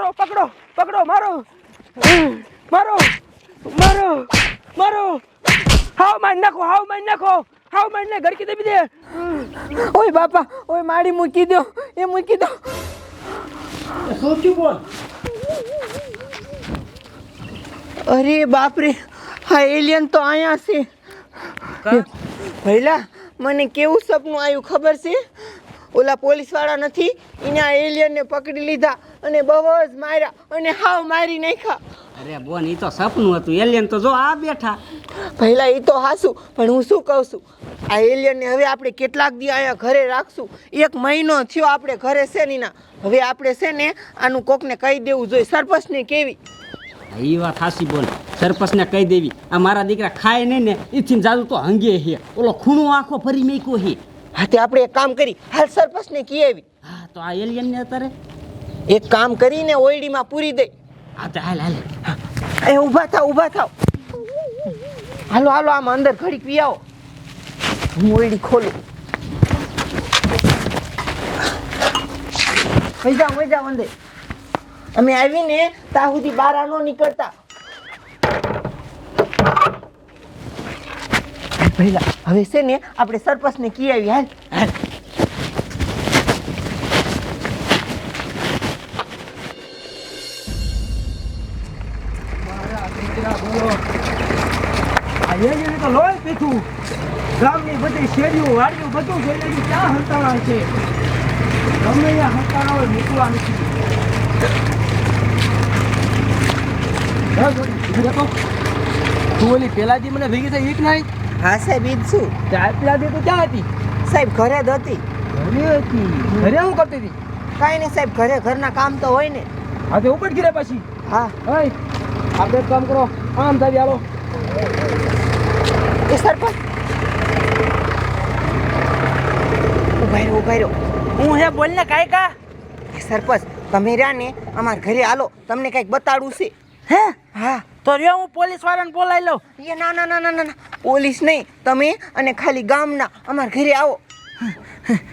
મારો પકડો પકડો મારો. મારો મારો મારો. હાવ મારી નાખો હાવ મારી નાખો. હાવ મારીને ગરકી દેવી દે. ઓય બાપા ઓય માડી મૂકી દો એ મૂકી દો. થયું બોલ અરે બાપરે હા એલિયન તો અહીંયા છે. ભઈલા મને કેવું સપનું આવ્યું ખબર છે? ઓલા પોલીસવાળા નથી. એના એલિયનને પકડી લીધા અને બહુ જ માર્યા અને હાવ મારી નાખ્યા. અરે બોન એ તો સપનું હતું. એલિયન તો જો આ બેઠા. પહેલા એ તો હાસું પણ હું શું કહું છું? આ એલિયનને હવે આપણે કેટલાક દી અહીંયા ઘરે રાખશું. એક મહિનો થયો આપણે ઘરે છે નીના હવે આપણે છે ને આનું કોકને કહી દેવું જોઈએ. સરપંચને કેવી? એ વાત હાસી બોલ. સરપંચને કહી દેવી. આ મારા દીકરા ખાય નહીં ને એથી જાજુ તો હંગે હે. ઓલો ખૂણો આખો ફરી મેક્યો હે. હા તે આપણે એક કામ કરી હાલ સરપંચને કી આવી. હા તો આ એલિયન ને અત્યારે? એક કામ કરીને ઓયડીમાં પૂરી દે હા તો હાલ હાલ. એ ઊભા થાવ ઊભા થાવ. હાલો હાલો આમ અંદર ઘડીક પી આવો હું ઓયડી ખોલું. વઈ જાઓ વઈ જાઓ અંદર. અમે આવીને ત્યાં સુધી બહાર આ ન નીકળતા. પહેલા હવે છે ને આપણે સરપંચને કી આવી હાલ. હાલ. તો લોહી ગામની બધી શેરીઓ વાડીઓ બધું જોઈ ક્યાં હંતાણા છે? ગમે ત્યાં હંતાણા હોય મૂકવા નથી. તું. ઓલી પેલાથી મને ભેગી થઈ એક નહીં હા સાહેબ ઈ જ શું ત્યાં પેલાથી તો ક્યાં હતી? સાહેબ ઘરે જ હતી. ઘરે હતી. ઘરે હું કરતી હતી? કાંઈ નહીં સાહેબ ઘરે ઘરના કામ તો હોય ને. હા તે ઉપર ગીરે પછી? હા. હઈ આપણે કામ કરો આમ થાય હાલો. એ સરપંચ. ઊભા રહ્યો ઊભા રહ્યો હું હે બોલ ને કાંઈ કા? સરપંચ તમે રહ્યા ને અમારા ઘરે હાલો. તમને કંઈક બતાડવું છે. હે? હા. તો રહ્યો હું પોલીસ વાળાને બોલાવી લઉં. એ ના ના ના ના પોલીસ નહીં. તમે અને ખાલી ગામના અમારા ઘરે આવો.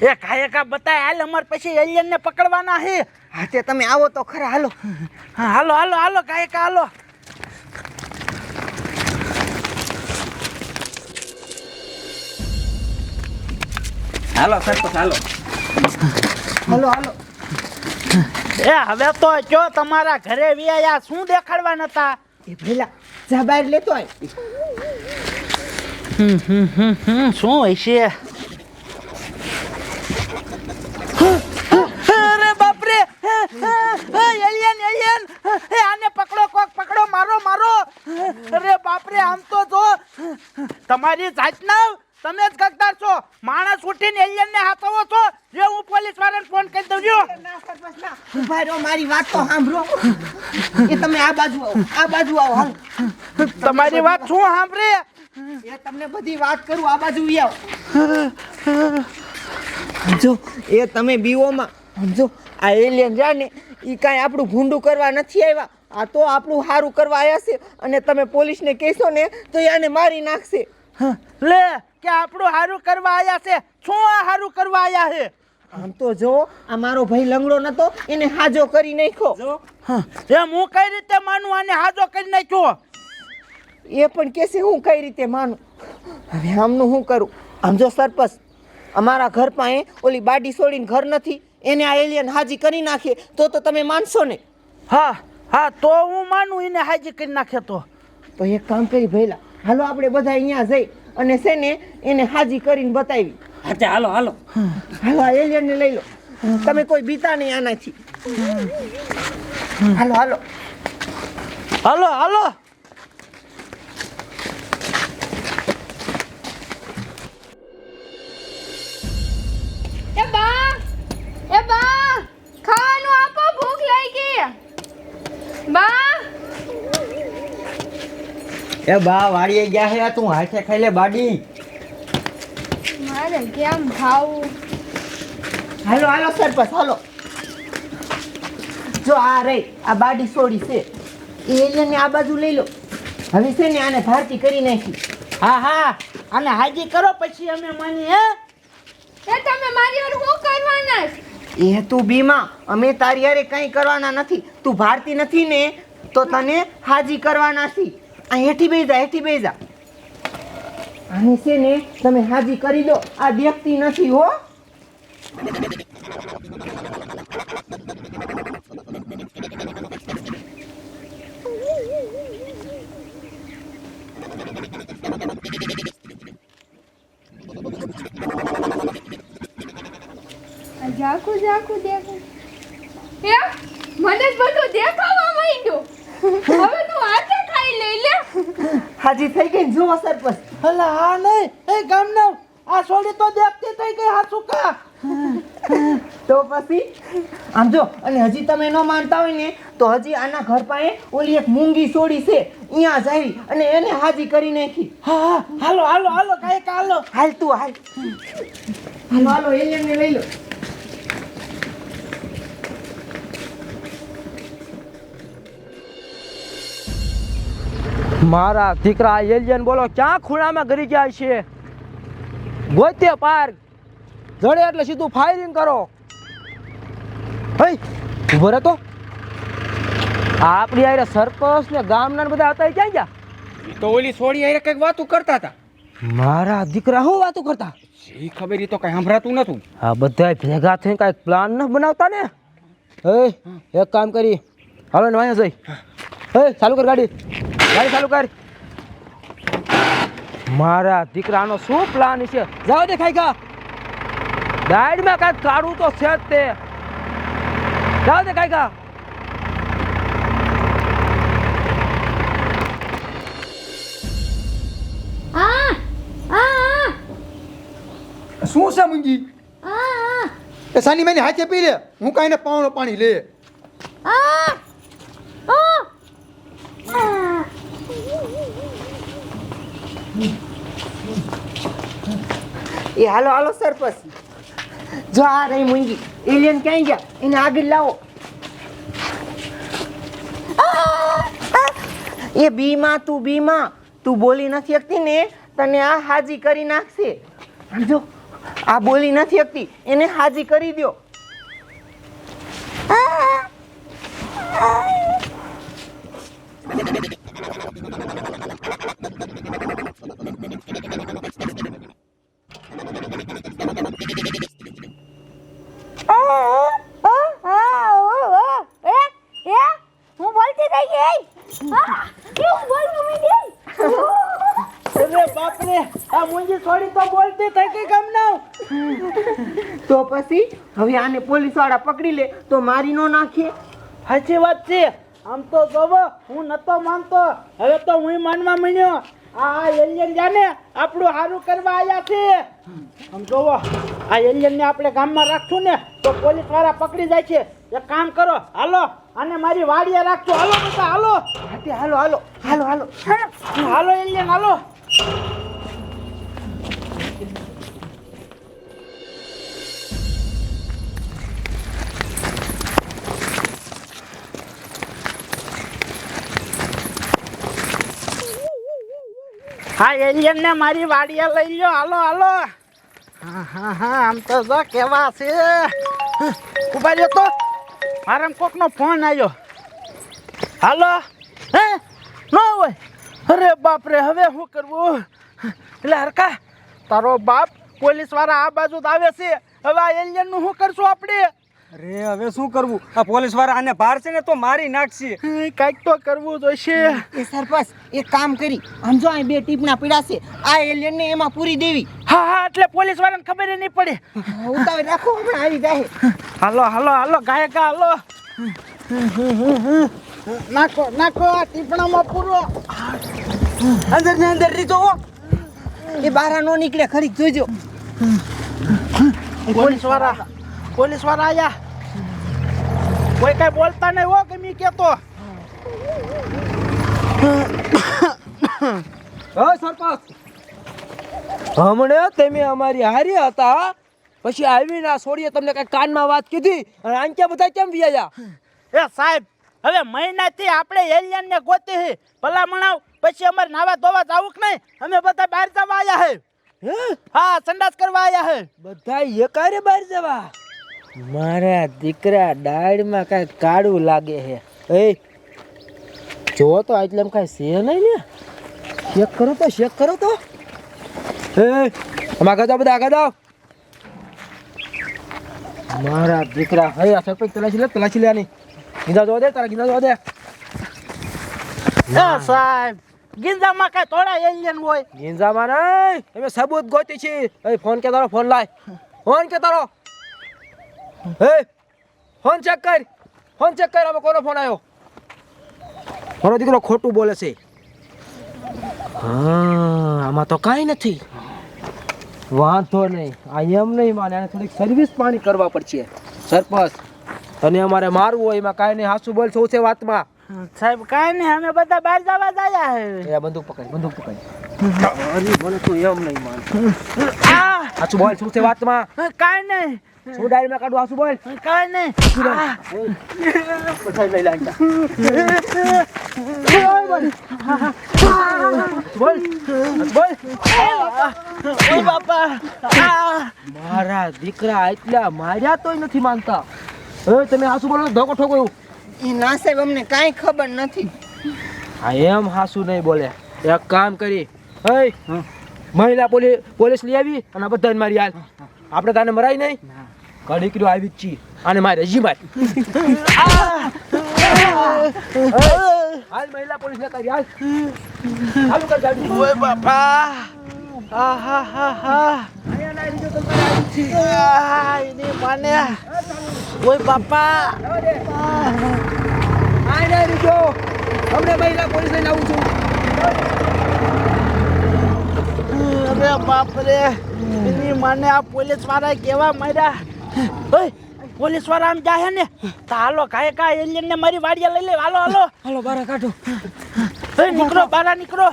એ કાય કા બતાય હાલ અમાર પછી એલિયનને પકડવાના હે. હા તે તમે આવો તો ખરા હાલો. હા હાલો હાલો હાલો કાય કા હાલો. હાલો સરપંચ હાલો. હાલો હાલો. એ હવે તો જો તમારા ઘરે વ્યાયા શું દેખાડવા નતા? એ ભેલા, જા બહાર લેતો આય. શું હોય છે? અરે બાપરે એલિયન એલિયન એ આને પકડો, કોક પકડો, મારો મારો. અરે બાપરે, આમ તો જો, તમારી જાતના તમે જ ગદ્દાર છો. માણસ ઉઠીને એલિયન ને હાથવો છો. જે હું પોલીસ વાળાને ફોન કરી દઉં છું. ઊભા રહ્યો મારી વાત તો સાંભળો. એ તમે આ બાજુ આવો આ બાજુ આવો હાલ તમારી વાત શું સાંભળે? એ તમને બધી વાત કરું આ બાજુ આવો. જો એ તમે બીઓમાં સમજો આ એલિયન રહ્યા ને એ કાંઈ આપણું ભૂંડું કરવા નથી આવ્યા. આ તો આપણું સારું કરવા આવ્યા છે. અને તમે પોલીસને કહેશો ને તો એને મારી નાખશે. લે કે આપણું હારું કરવા આયા છે? શું આ હારું કરવા આયા છે? આમ તો જો આ મારો ભાઈ લંગડો નતો એને હાજો કરી નાખ્યો. જો. એમ હું કઈ રીતે માનું? આને હાજો કરી નાખ્યો? એ પણ કહેશે હું કઈ રીતે માનું? હવે આમનું શું કરું? આમ જો સરપંચ અમારા ઘર પાસે ઓલી બાડી છોડીને ઘર નથી એને આ એલિયન હાજી કરી નાખે તો તો તમે માનશો ને? હા હા તો હું માનું એને હાજી કરી નાખે તો. તો એક કામ કરી ભઈલા હાલો આપણે બધા અહીંયા જઈ. અને છે ને એને હાજી કરીને બતાવી. હા હાલો હાલો. હાલો આ એલિયનને લઈ લો. તમે કોઈ બીતા નહીં આનાથી. હાલો હાલો. હાલો હાલો. એ બા વાડીએ ગયા હે? તું હાથે ખાઈ લે બાડી. મારે કેમ ખાવું? હાલો હાલો સરપંચ હાલો. જો આ રહી આ બાડી સોડી છે. એ એલિયનને આ બાજુ લઈ લો. હવે છે ને આને ભારતી કરી નાખી. હા હા અને હાજી કરો પછી અમે માની હે? એ તમે મારી ઓર હું કરવાના છે? એ તું બીમા અમે તારી હારે કંઈ કરવાના નથી. તું ભારતી નથી ને તો તને હાજી કરવાના છીએ આ બેસા બેસી બેસા આને છે ને તમે હાજી કરી દો. આ દેખતી નથી હો. ઝાકું ઝાકું, દેખું. એ, મને બધું દેખાવા માંડ્યું. હવે હાજી થઈ ગઈ જુઓ સરપંચ અલા હા નહીં. એ ગામના આ છોડી તો દેખતી થઈ ગઈ હા સુકા તો પછી? આમ જો અને હજી તમે ન માનતા હોય ને તો હજી આના ઘર પાસે ઓલી એક મૂંગી સોડી છે અહીંયા જાવી અને એને હાજી કરી નાખી. હા હા. હાલો હાલો હાલો કાંઈક હાલો. હાલ તું હાલ. હાલો હાલો એલિયનને લઈ લો. મારા દીકરા એલિયન બોલો ક્યાં ખૂણામાં ગરી ગયા છે? ગોતે પાર્ક. જડે એટલે સીધું ફાયરિંગ કરો. હઈ ઊભો રહે તો આપણી આરે સરપંચ ને ગામના બધા હતા ક્યાં ગયા? તો ઓલી છોડી આરે કંઈક વાતું કરતા હતા. મારા દીકરા શું વાતું કરતા? એ ખબર તો કઈ સંભળાતું નતું આ બધા ભેગા થઈને કાંઈક પ્લાન ન બનાવતા ને? એ એક કામ કરી. હવે ને અહીંયા જઈ. એ ચાલુ કર ગાડી. ગાડી ચાલુ કર. મારા દીકરાનો શું પ્લાન છે? જાવ દે ખાઈ કા ગાડીમાં કાંઈક કાઢવું તો છે જ તે. જાવ દે ખાઈ આ શું છે મુંજી? આ એ સાની મેની હાથે પી લે. હું કાંઈ ને પાવનો પાણી લે આ આ એ હાલો હાલો સરપંચ જો આ રહી મૂંગી. એલિયન ક્યાંય ગયા? એને આગળ લાવો. એ બીમાં, તું બીમાં. તું બોલી નથી શકતી ને, તને આ હાજી કરી નાખશે. જો, આ બોલી નથી શકતી. એને હાજી કરી દ્યો હું બોલતી થઈ ગઈ હા હું બોલવા માંડી અરે બાપરે આ મુંજી છોડી તો બોલતી થઈ ગઈ ગામનો તો પછી હવે આને પોલીસવાળા પકડી લે તો મારી નો નાખે. સાચી વાત છે. આમ તો જોવો હું નતો માનતો. હવે તો હું માનવા માંડ્યો. આ એલિયન જાને આપણું સારું કરવા આવ્યા છે. આમ જોવો આ એલિયન ને આપણે ગામમાં રાખશું ને તો પોલીસવાળા પકડી જાય છે. એક કામ કરો હાલો અને મારી વાડીએ રાખજો. હાલો બધા હાલો. હાથી હાલો હાલો હાલો હાલો. હાલો એલિયન હાલો. હા, એલિયન ને મારી વાડીએ લઈ લો હાલો હાલો. હા હા હા, આમ તો જો કેવા છે. ઊભા રહ્યો તો. મારા કોકનો ફોન આવ્યો હાલો. હે? ન હોય. અરે બાપ રે, હવે શું કરવું? એટલે હરકા તારો બાપ પોલીસવાળા આ બાજુ જ આવે છે. હવે આ એલિયનનું શું કરશું આપણે? અરે હવે શું કરવું? આ પોલીસવાળા આને બહાર છે ને તો મારી નાખશે. કાંઈક તો કરવું જોઈશે. એ સરપંચ એક કામ કરી. આમ જો અહીં બે ટીપણા પીડાશે આ એલિયન ને એમાં પૂરી દેવી. હા હા એટલે પોલીસ વાળાને ખબર નહીં પડે. ઉતાવળ રાખો હમણાં આવી જાય. હાલો હાલો હાલો ગાયકા હાલો. નાખો નાખો આ ટીપણામાં પૂરો. અંદર ને અંદર રીતો એ બારા નો નીકળે ખરી જોજો પોલીસવાળા. પોલીસવાળા આયા. કોઈ કઈ બોલતા નહીં હો ગમી કેતો હા સરપંચ. હમણે તમે અમારી હારી હતા. પછી આવીને આ છોડીએ તમને કઈ કાનમાં વાત કીધી. અને આંક્યા બધા કેમ વ્યાયા? એ સાહેબ હવે મહિનાથી આપણે એલિયન ને ગોતી હે. ભલા મણાવ પછી અમારે નાવા ધોવા જાવું કે નહીં? અમે બધા બહાર જવા આયા હે. હે? હા સંડાસ કરવા આયા હે. બધા એકારે બહાર જવા. મારા દીકરા ડાળમાં કાંઈ કાળું લાગે છે એ જો તો એટલે કાંઈ છે નહીં ને ચેક કરો તો ચેક કરો તો. એ આમાં આગળ બધા આગળ આવ મારા દીકરા હે આ સરપંચ તલાશી લે તલાશી લે આની ગીંદા જોવા દે તારા ગીંદા જોવા દે. હા સાહેબ ગીંજામાં કઈ થોડા એલિયન હોય. ગીંજામાં નહીં. અમે સબૂત ગોતી છે એ ફોન કે તારો ફોન લાય. ફોન કે તારો. એ ફોન ચેક કર. ફોન ચેક કર આમાં કોનો ફોન આવ્યો મારો દીકરો ખોટું બોલે છે. હા આમાં તો કાંઈ નથી. વાંધો નહીં. આ એમ નહીં માને આને થોડીક સર્વિસ પાણી કરવા પડશે. સરપંચ તને અમારે મારવું હોય એમાં કાંઈ નહીં. હાસુ બોલ શું છે વાતમાં? સાહેબ કાંઈ નહીં. અમે બધા બહાર જવા જાય હે. એ બંદૂક પકડ બંદૂક પકડ. અરે મને તું એમ નહીં માન આ હાસુ બોલ શું છે વાતમાં? કાંઈ નહીં. શું કાઢું? હાસુ બોલ. કાંઈ નહીં. આ, બધા લઈ લાંટા બોલ. બોલ. બાપા. આ, મારા દીકરા એટલા માર્યા તોય નથી માનતા. હવે તમે હાસુ બોલો ધોકો ઠોકો એ ના સાહેબ અમને કાંઈ ખબર નથી. હા એમ હાસુ નહીં બોલે. એક કામ કરી હે. મહિલા પોલીસ પોલીસ લઈ આવી અને બધા બધાને મારી હાલ. આપણે તાને મરાય નહીં. ઘડી કર્યો આવી જ અને આને મારે હજી મારી. હાલ મહિલા પોલીસ આવી, હાલ. હાલ કર જાડી ઓય બાપા. આ હા હા. હા ઓય બાપા. આય ને રીજો હમણે મહિલા પોલીસ લઈને આવું છું. અરે બાપ રે. એની માને આ પોલીસવાળા કેવા માર્યા? ઓય પોલીસવાળા આમ જાહે ને? તો હાલો કાય કાંઈ એલિયન ને મારી વાડીએ લઈ લે. હાલો હાલો. હાલો બારા કાઢો. ઓય નીકળો બારા નીકળો.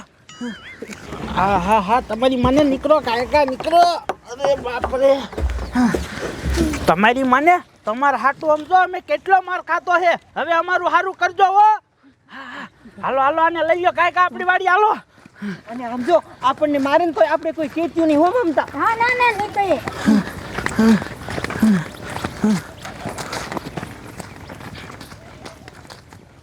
હા હા હા તમારી મને નીકળો કાય કાંઈ નીકળો. અરે બાપ રે. તમારી મને? તમારા હાટું સમજો અમે કેટલો માર ખાતો છે હવે અમારું સારું કરજો હો. હાલો હાલો આને લઈ લો કાય કાંઈ આપણી વાડી હાલો. અને આમ આપણને મારે ને કોઈ આપણે કોઈ કીર્તિયું નહીં હો મમતા હા, ના ના નહીં કહીએ